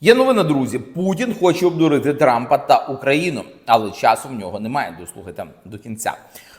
Є новина, друзі. Путін хоче обдурити Трампа та Україну, але часу в нього немає. Дослухайте до кінця.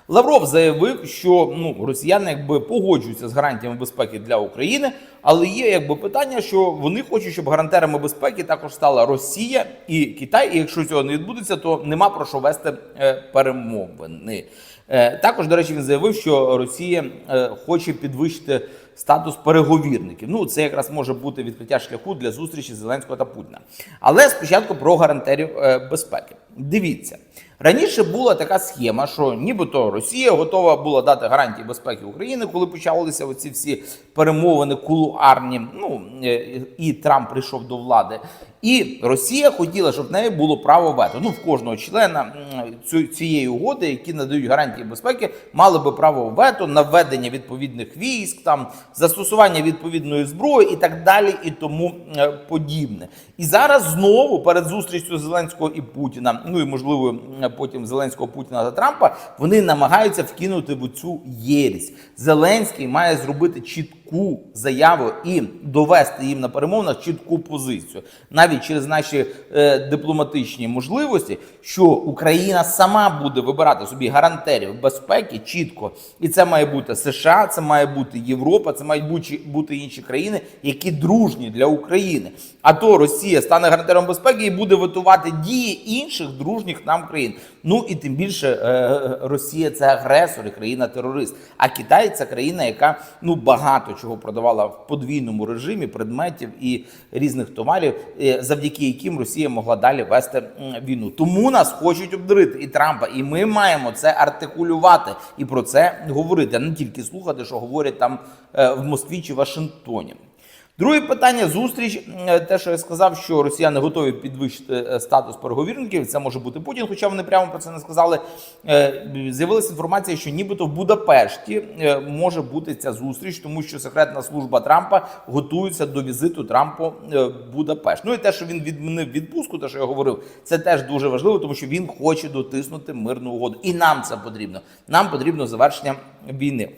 Лавров заявив, що ну росіяни якби погоджуються з гарантіями безпеки для України, але є якби питання, що вони хочуть, щоб гарантерами безпеки також стала Росія і Китай. І якщо цього не відбудеться, то нема про що вести е, перемовини. Е, також, до речі, він заявив, що Росія е, хоче підвищити статус переговірників. Ну, це якраз може бути відкриття шляху для зустрічі Зеленського та Путіна. Але спочатку про гарантерів безпеки. Дивіться, раніше була така схема, що нібито Росія готова була дати гарантії безпеки України, коли почалися оці всі перемовини кулуарні. Ну е, і Трамп прийшов до влади. І Росія хотіла, щоб в неї було право вето. Ну, в кожного члена цієї угоди, які надають гарантії безпеки, мали би право вето на введення відповідних військ, там застосування відповідної зброї і так далі, і тому е, подібне. І зараз знову перед зустрічю Зеленського і Путіна, ну і можливо потім Зеленського, Путіна та Трампа, вони намагаються вкинути в цю єрість. Зеленський має зробити чітку заяву і довести їм на перемовинах чітку позицію, навіть через наші е, дипломатичні можливості, що Україна сама буде вибирати собі гарантерів безпеки чітко, і це має бути США, це має бути Європа, це мають бути, бути інші країни, які дружні для України. А то Росія стане гарантером безпеки і буде витувати дії інших дружніх нам країн. Ну і тим більше е, Росія це агресор і країна-терорист. А Китай це країна, яка ну багато чого продавала в подвійному режимі предметів і різних товарів, е, завдяки яким Росія могла далі вести війну. Тому нас хочуть обдурити і Трампа, і ми маємо це артикулювати і про це говорити, а не тільки слухати, що говорять там е, в Москві чи Вашингтоні. Друге питання зустріч. Е, Те, що я сказав, що росіяни готові підвищити е, статус переговірників. Це може бути Путін, хоча вони прямо про це не сказали. Е, З'явилася інформація, що нібито в Будапешті може бути ця зустріч, тому що секретна служба Трампа готується до візиту Трампу е, в Будапешт. Ну і те, що він відмінив відпустку, те, що я говорив, це теж дуже важливо, тому що він хоче дотиснути мирну угоду. І нам це потрібно. Нам потрібно завершення війни.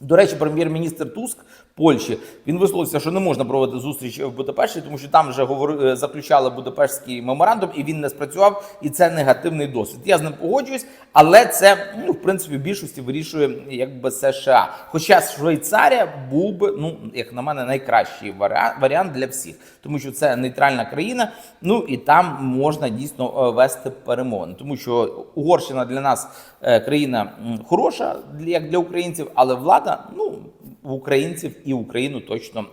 До речі, прем'єр-міністр Туск Польщі він висловився, що не можна проводити зустріч в Будапешті, тому що там вже говори- е, заключали Будапештський меморандум, і він не спрацював, і це негативний досвід. Я з ним погоджуюсь, але це ну в принципі в більшості вирішує якби США. Хоча Швейцарія був би, ну як на мене, найкращий варіа- варіант для всіх, тому що це нейтральна країна. Ну і там можна дійсно е, вести перемовини, тому що Угорщина для нас е, країна хороша як для українців, але влада ну. в Українців і Україну точно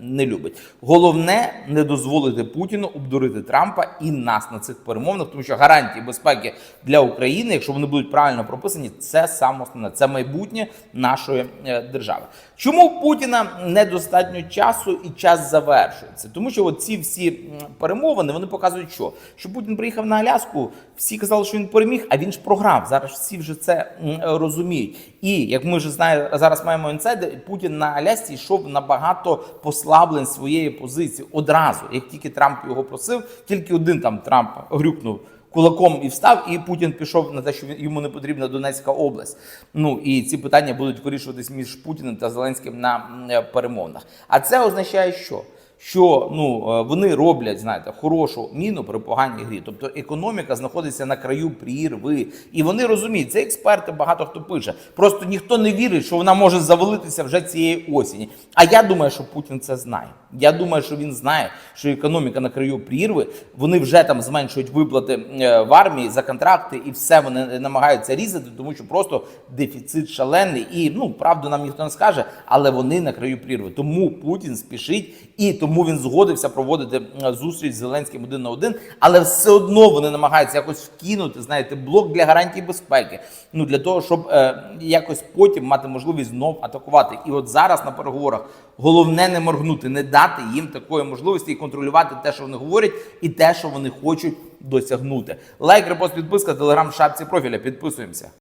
не любить. Головне не дозволити Путіну обдурити Трампа і нас на цих перемовинах, тому що гарантії безпеки для України, якщо вони будуть правильно прописані, це саме основне, це майбутнє нашої е, держави. Чому в Путіна недостатньо часу і час завершується? Тому що ці всі перемовини вони показують, що що Путін приїхав на Аляску, всі казали, що він переміг, а він ж програв. Зараз всі вже це розуміють. І як ми вже знаємо, зараз маємо інсайди, Путін на Алясці йшов набагато послаблень своєї позиції одразу. Як тільки Трамп його просив, тільки один там Трамп грюкнув кулаком і встав, і Путін пішов на те, що йому не потрібна Донецька область. Ну і ці питання будуть вирішуватись між Путіним та Зеленським на е, перемовинах. А це означає, що. Що ну е, вони роблять, знаєте, хорошу міну при поганій грі. Тобто економіка знаходиться на краю прірви, і вони розуміють, це експерти, багато хто пише. Просто ніхто не вірить, що вона може завалитися вже цієї осені. А я думаю, що Путін це знає. Я думаю, що він знає, що економіка на краю прірви. Вони вже там зменшують виплати е, в армії за контракти, і все вони намагаються різати, тому що просто дефіцит шалений. І ну правду нам ніхто не скаже, але вони на краю прірви. Тому Путін спішить, і тому він згодився проводити зустріч з Зеленським один на один. Але все одно вони намагаються якось вкинути, знаєте, блок для гарантій безпеки. Ну для того, щоб е, якось потім мати можливість знов атакувати. І от зараз на переговорах головне не моргнути, не дати їм такої можливості і контролювати те, що вони говорять, і те, що вони хочуть досягнути. Лайк, репост, підписка, телеграм, в шапці профіля. Підписуємося.